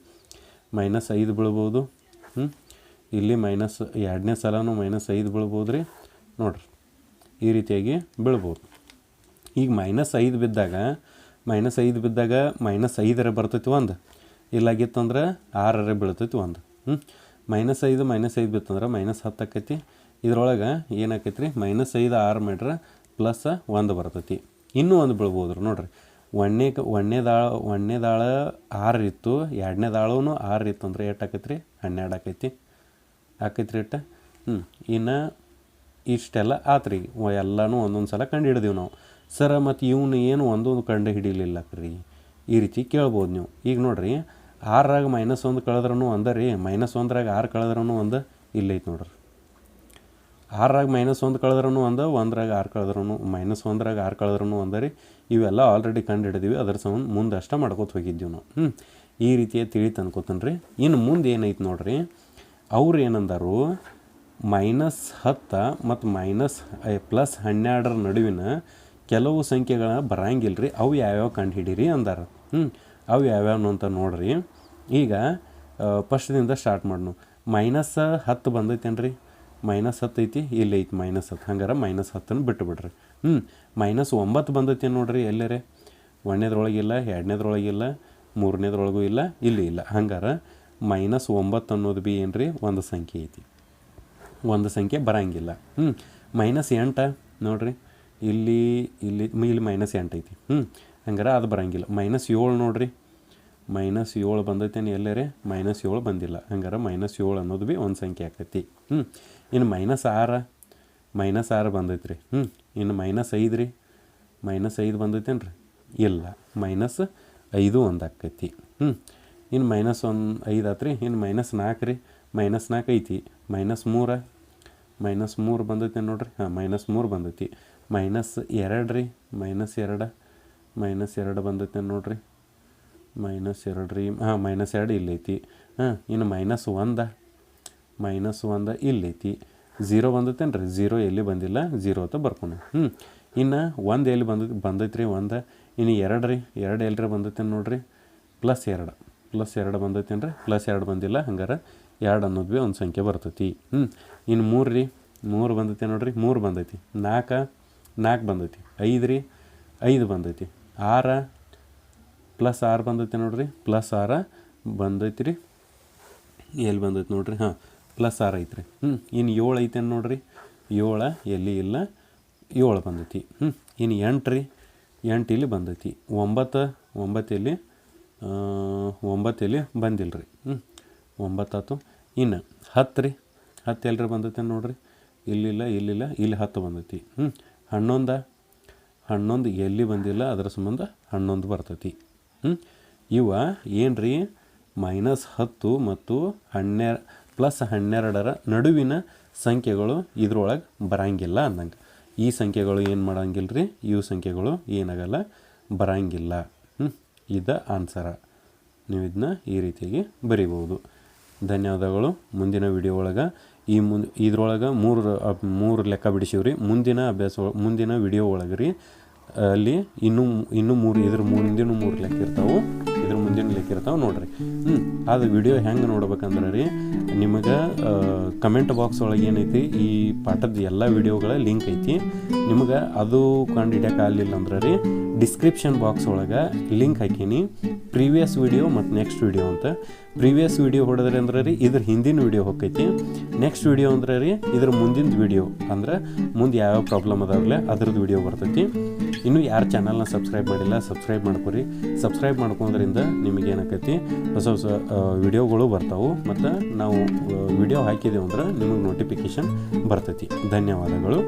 Speaker 1: ಮೈನಸ್ ಐದು ಬೀಳ್ಬೋದು. ಹ್ಞೂ ಇಲ್ಲಿ ಮೈನಸ್ ಎರಡನೇ ಸಲನೂ ಮೈನಸ್ ಐದು ಬೀಳ್ಬೋದು ರೀ ನೋಡ್ರಿ, ಈ ರೀತಿಯಾಗಿ ಬೀಳ್ಬೋದು. ಈಗ ಮೈನಸ್ ಐದು ಬಿದ್ದಾಗ ಮೈನಸ್ ಐದು ಬಿದ್ದಾಗ ಮೈನಸ್ ಐದರ ಬರ್ತೈತಿ ಒಂದು. ಇಲ್ಲಾಗಿತ್ತಂದ್ರೆ ಆರರ ಬೀಳ್ತೈತಿ ಒಂದು. ಹ್ಞೂ ಮೈನಸ್ ಐದು ಮೈನಸ್ ಐದು ಬಿತ್ತಂದ್ರೆ ಮೈನಸ್ ಹತ್ತು ಆಕೈತಿ. ಇದ್ರೊಳಗೆ ಏನಾಕೈತಿ ರೀ ಮೈನಸ್ ಐದು ಆರು ಮೀಟ್ರ್ ಪ್ಲಸ್ ಒಂದು ಬರ್ತೈತಿ. ಇನ್ನೂ ಒಂದು ಬೀಳ್ಬೋದು ನೋಡ್ರಿ. ಒಣ್ಣೆ ಒಂದನೇ ದಾಳ ಆರು ಇತ್ತು, ಎರಡನೇ ದಾಳೂ ಆರು ಇತ್ತು ಅಂದ್ರೆ ಎಷ್ಟು ಆಕೈತಿ ರೀ ಹನ್ನೆರಡು ಆಕೈತಿ. ಆಕೈತಿ ರೀ ಇಟ್ಟ ಹ್ಞೂ ಇನ್ನು ಇಷ್ಟೆಲ್ಲ ಆತು ರೀ ಎಲ್ಲನೂ ಒಂದೊಂದು ಸಲ ಕಂಡು ಹಿಡಿದೀವಿ ನಾವು. ಸರ ಮತ್ತು ಇವನು ಏನು ಒಂದೊಂದು ಕಂಡು ಹಿಡಿಲಿಲ್ಲ ರೀ ಈ ರೀತಿ ಕೇಳ್ಬೋದು ನೀವು. ಈಗ ನೋಡ್ರಿ ಆರಾಗ ಮೈನಸ್ ಒಂದು ಕಳೆದ್ರೂ ಒಂದ ರೀ ಮೈನಸ್ ಒಂದರಾಗ ಆರು ಕಳೆದ್ರೂ ಒಂದು ಇಲ್ಲೈತೆ ನೋಡ್ರಿ. ಆರಾಗ ಮೈನಸ್ ಒಂದು ಕಳೆದ್ರೂ ಒಂದು, ಒಂದರಾಗ ಆರು ಕಳೆದ್ರೂ ಮೈನಸ್ ಒಂದರಾಗ ಆರು ಕಳೆದ್ರೂ ಒಂದ ರೀ. ಇವೆಲ್ಲ ಆಲ್ರೆಡಿ ಕಂಡು ಹಿಡಿದೀವಿ, ಅದ್ರ ಸಂಬಂಧ ಮುಂದೆ ಅಷ್ಟೇ ಮಾಡ್ಕೋತ ಹೋಗಿದ್ದೀವಿ ನಾವು. ಹ್ಞೂ ಈ ರೀತಿಯ ತಿಳಿತು ಅನ್ಕೋತಾನೆ ರೀ ಇನ್ನು ಮುಂದೆ ಏನೈತೆ ನೋಡ್ರಿ, ಅವ್ರು ಏನಂದರು ಮೈನಸ್ ಹತ್ತು ಮತ್ತು ಮೈನಸ್ ಪ್ಲಸ್ ಹನ್ನೆರಡರ ನಡುವಿನ ಕೆಲವು ಸಂಖ್ಯೆಗಳ ಬರಂಗಿಲ್ಲ ರೀ ಅವು ಯಾವ್ಯಾವ ಕಂಡು ಹಿಡೀರಿ ಅಂದಾರ. ಹ್ಞೂ ಅವು ಯಾವ್ಯಾವನು ಅಂತ ನೋಡ್ರಿ. ಈಗ ಫಸ್ಟ್ದಿಂದ ಸ್ಟಾರ್ಟ್ ಮಾಡೋಣ ಮೈನಸ್ ಹತ್ತು ಬಂದೈತೇನು ರೀ ಮೈನಸ್ ಹತ್ತು ಐತಿ, ಇಲ್ಲಿ ಐತಿ ಮೈನಸ್ ಹತ್ತು. ಹಂಗಾರೆ ಮೈನಸ್ ಹತ್ತನ್ನು ಬಿಟ್ಟು ಬಿಡ್ರಿ ಹ್ಞೂ ಮೈನಸ್ ಒಂಬತ್ತು ಬಂದೈತಿ ನೋಡ್ರಿ ಎಲ್ಲರೇ. ಒಂದನೇದ್ರೊಳಗಿಲ್ಲ, ಎರಡನೇದ್ರೊಳಗಿಲ್ಲ, ಮೂರನೇದ್ರೊಳಗೂ ಇಲ್ಲ, ಇಲ್ಲಿ ಇಲ್ಲ. ಹಂಗಾರೆ ಮೈನಸ್ ಒಂಬತ್ತು ಅನ್ನೋದು ಬಿ ಏನು ರೀ ಒಂದು ಸಂಖ್ಯೆ ಐತಿ. ಒಂದು ಸಂಖ್ಯೆ ಬರಂಗಿಲ್ಲ. ಹ್ಞೂ ಮೈನಸ್ ಎಂಟು ನೋಡ್ರಿ. ಇಲ್ಲಿ ಇಲ್ಲಿ ಇಲ್ಲಿ ಮೈನಸ್ ಎಂಟು ಐತಿ. ಹ್ಞೂ ಹಂಗಾರೆ ಅದು ಬರಂಗಿಲ್ಲ. ಮೈನಸ್ ಏಳು ನೋಡ್ರಿ. ಮೈನಸ್ ಏಳು ಬಂದೈತೇನು ಎಲ್ಲರೇ? ಮೈನಸ್ ಏಳು ಬಂದಿಲ್ಲ. ಹಂಗಾರೆ ಮೈನಸ್ ಏಳು ಅನ್ನೋದು ಭೀ ಒಂದು ಸಂಖ್ಯೆ ಆಕೈತಿ. ಹ್ಞೂ ಇನ್ನು ಮೈನಸ್ ಆರು? ಮೈನಸ್ ಆರು ಬಂದೈತೆ ರೀ ಹ್ಞೂ ಇನ್ನು ಮೈನಸ್ ಐದು ರೀ? ಮೈನಸ್ ಐದು ಬಂದೈತೇನು ರೀ? ಇಲ್ಲ. ಮೈನಸ್ ಐದು ಒಂದು ಆಕೈತಿ. ಹ್ಞೂ ಇನ್ನು ಮೈನಸ್ ಒಂದು ಐದು ಆತ್ರಿ? ಇನ್ನು ಮೈನಸ್ ನಾಲ್ಕು ರೀ? ಮೈನಸ್ ನಾಲ್ಕು ಐತಿ. ಮೈನಸ್ ಮೂರು? ಮೈನಸ್ ಮೂರು ಬಂದೈತೆ ನೋಡಿರಿ. ಹಾಂ, ಮೈನಸ್ ಮೂರು ಬಂದೈತಿ. ಮೈನಸ್ ಎರಡು ರೀ? ಮೈನಸ್ ಎರಡು? ಮೈನಸ್ ಎರಡು ಬಂದೈತೆ ನೋಡ್ರಿ. ಮೈನಸ್ ಎರಡು ರೀ ಹಾಂ, ಮೈನಸ್ ಎರಡು ಇಲ್ಲೈತಿ. ಹಾಂ, ಇನ್ನು ಮೈನಸ್ ಒಂದ ಮೈನಸ್ ಒಂದ ಇಲ್ಲೈತಿ. ಝೀರೋ ಬಂದೈತೇನು ರೀ ಝೀರೋ ಎಲ್ಲಿ ಬಂದಿಲ್ಲ? ಝೀರೋ ಅಂತ ಬರ್ಕೊಂಡು. ಹ್ಞೂ ಇನ್ನು ಒಂದು ಎಲ್ಲಿ ಬಂದೈತಿ ಬಂದೈತೆ ರೀ ಒಂದು, ಇನ್ನು ಎರಡು ರೀ ಎರಡು ಎಲ್ರಿ ಬಂದೈತೆ ನೋಡಿರಿ? ಪ್ಲಸ್ ಎರಡು ಪ್ಲಸ್ ಎರಡು ಬಂದೈತೇನು ರೀ ಪ್ಲಸ್ ಎರಡು ಬಂದಿಲ್ಲ, ಹಂಗಾರೆ ಎರಡು ಅನ್ನೋದು ಭೀ ಒಂದು ಸಂಖ್ಯೆ ಬರ್ತೈತಿ. ಹ್ಞೂ ಇನ್ನು ಮೂರು ರೀ ಮೂರು ಬಂದೈತಿ ನೋಡಿರಿ? ಮೂರು ಬಂದೈತಿ. ನಾಲ್ಕು ನಾಲ್ಕು ಬಂದೈತಿ. ಐದು ರೀ ಐದು ಬಂದೈತಿ. ಆರು ಪ್ಲಸ್ ಆರ್ ಬಂದೈತಿ ನೋಡ್ರಿ, ಪ್ಲಸ್ ಆರ ಬಂದೈತಿ ರೀ ಎಲ್ಲಿ ಬಂದೈತಿ ನೋಡ್ರಿ, ಹಾಂ, ಪ್ಲಸ್ ಆರ್ ಐತೆ ರೀ ಹ್ಞೂ ಇನ್ನು ಏಳು ಐತೆ ನೋಡ್ರಿ, ಏಳು ಎಲ್ಲಿ ಇಲ್ಲ, ಏಳು ಬಂದೈತಿ. ಹ್ಞೂ ಇನ್ನು ಎಂಟು ರೀ, ಎಂಟು ಇಲ್ಲಿ ಬಂದೈತಿ. ಒಂಬತ್ತು ಒಂಬತ್ತು ಎಲ್ಲಿ ಒಂಬತ್ತು ಇಲ್ಲಿ ಬಂದಿಲ್ಲ ರೀ ಹ್ಞೂ ಒಂಬತ್ತಾತು ಇನ್ನು ಹತ್ತು ರೀ, ಹತ್ತು ಎಲ್ರಿ ಬಂದೈತೆ ನೋಡ್ರಿ. ಇಲ್ಲಿಲ್ಲ ಇಲ್ಲಿಲ್ಲ ಇಲ್ಲಿ ಹತ್ತು ಬಂದೈತಿ. ಹ್ಞೂ ಹನ್ನೊಂದು ಹನ್ನೊಂದು ಎಲ್ಲಿ ಬಂದಿಲ್ಲ, ಅದರ ಸಂಬಂಧ ಹನ್ನೊಂದು ಬರ್ತೈತಿ. ಇವ ಏನು ರೀ ಮೈನಸ್ ಹತ್ತು ಮತ್ತು ಹನ್ನೆರ, ಪ್ಲಸ್ ಹನ್ನೆರಡರ ನಡುವಿನ ಸಂಖ್ಯೆಗಳು ಇದ್ರೊಳಗೆ ಬರಂಗಿಲ್ಲ ಅಂದಂಗೆ. ಈ ಸಂಖ್ಯೆಗಳು ಏನು ಮಾಡಂಗಿಲ್ಲ ರೀ ಇವು ಸಂಖ್ಯೆಗಳು ಏನಾಗಲ್ಲ, ಬರಂಗಿಲ್ಲ. ಇದ ಆನ್ಸರ. ನೀವು ಇದನ್ನ ಈ ರೀತಿಯಾಗಿ ಬರಿಬೋದು ಧನ್ಯವಾದಗಳು. ಮುಂದಿನ ವಿಡಿಯೋ ಒಳಗೆ ಈ ಮುಂದೆ, ಇದ್ರೊಳಗೆ ಮೂರು ಮೂರು ಲೆಕ್ಕ ಬಿಡಿಸಿವ್ರಿ. ಮುಂದಿನ ಅಭ್ಯಾಸ, ಮುಂದಿನ ವಿಡಿಯೋ ಒಳಗೆ ರೀ ಅಲ್ಲಿ ಇನ್ನೂ ಇನ್ನೂ ಮೂರು, ಇದ್ರ ಮುಂದಿನ ಮೂರು ಲೆಕ್ಕ ಇರ್ತಾವೆ. ಇದ್ರ ಮುಂದಿನ ಲೆಕ್ಕ ಇರ್ತಾವೆ ನೋಡ್ರಿ. ಹ್ಞೂ ಅದು ವಿಡಿಯೋ ಹೆಂಗೆ ನೋಡ್ಬೇಕಂದ್ರೆ ರೀ, ನಿಮಗೆ ಕಮೆಂಟ್ ಬಾಕ್ಸ್ ಒಳಗೆ ಏನೈತಿ, ಈ ಪಾಠದ ಎಲ್ಲ ವಿಡಿಯೋಗಳ ಲಿಂಕ್ ಐತಿ. ನಿಮಗೆ ಅದು ಕಂಡು ಹಿಡಿಯೋಕೆ ಆಗಲಿಲ್ಲ ಅಂದ್ರೆ ರೀ ಡಿಸ್ಕ್ರಿಪ್ಷನ್ ಬಾಕ್ಸ್ ಒಳಗೆ ಲಿಂಕ್ ಹಾಕೀನಿ. ಪ್ರೀವಿಯಸ್ ವಿಡಿಯೋ ಮತ್ತು ನೆಕ್ಸ್ಟ್ ವಿಡಿಯೋ ಅಂತ. ಪ್ರೀವಿಯಸ್ ವಿಡಿಯೋ ಹೊಡೆದ್ರಿ ಅಂದ್ರೆ ರೀ, ಇದ್ರ ಹಿಂದಿನ ವಿಡಿಯೋ ಹೋಗೈತಿ ನೆಕ್ಸ್ಟ್ ವಿಡಿಯೋ ಅಂದ್ರೆ ರೀ, ಇದ್ರ ಮುಂದಿನ ವಿಡಿಯೋ ಅಂದ್ರೆ ಮುಂದೆ ಯಾವ್ಯಾವ ಪ್ರಾಬ್ಲಮ್ ಅದಾಗಲೇ ಅದ್ರದ್ದು ವಿಡಿಯೋ ಬರ್ತೈತಿ. ಇನ್ನು ಯಾರು ಚಾನಲ್ನ ಸಬ್ಸ್ಕ್ರೈಬ್ ಮಾಡಿಲ್ಲ ಸಬ್ಸ್ಕ್ರೈಬ್ ಮಾಡ್ಕೊರಿ. ಸಬ್ಸ್ಕ್ರೈಬ್ ಮಾಡ್ಕೊಂಡ್ರಿಂದ ನಿಮಗೆ ಏನಾಕೈತಿ? ಹೊಸ ಹೊಸ ವಿಡಿಯೋಗಳು ಬರ್ತಾವೆ ಮತ್ತು ನಾವು ವಿಡಿಯೋ ಹಾಕಿದ್ದೇವೆ ಅಂದ್ರೆ ನಿಮಗೆ ನೋಟಿಫಿಕೇಷನ್ ಬರ್ತೈತಿ. ಧನ್ಯವಾದಗಳು.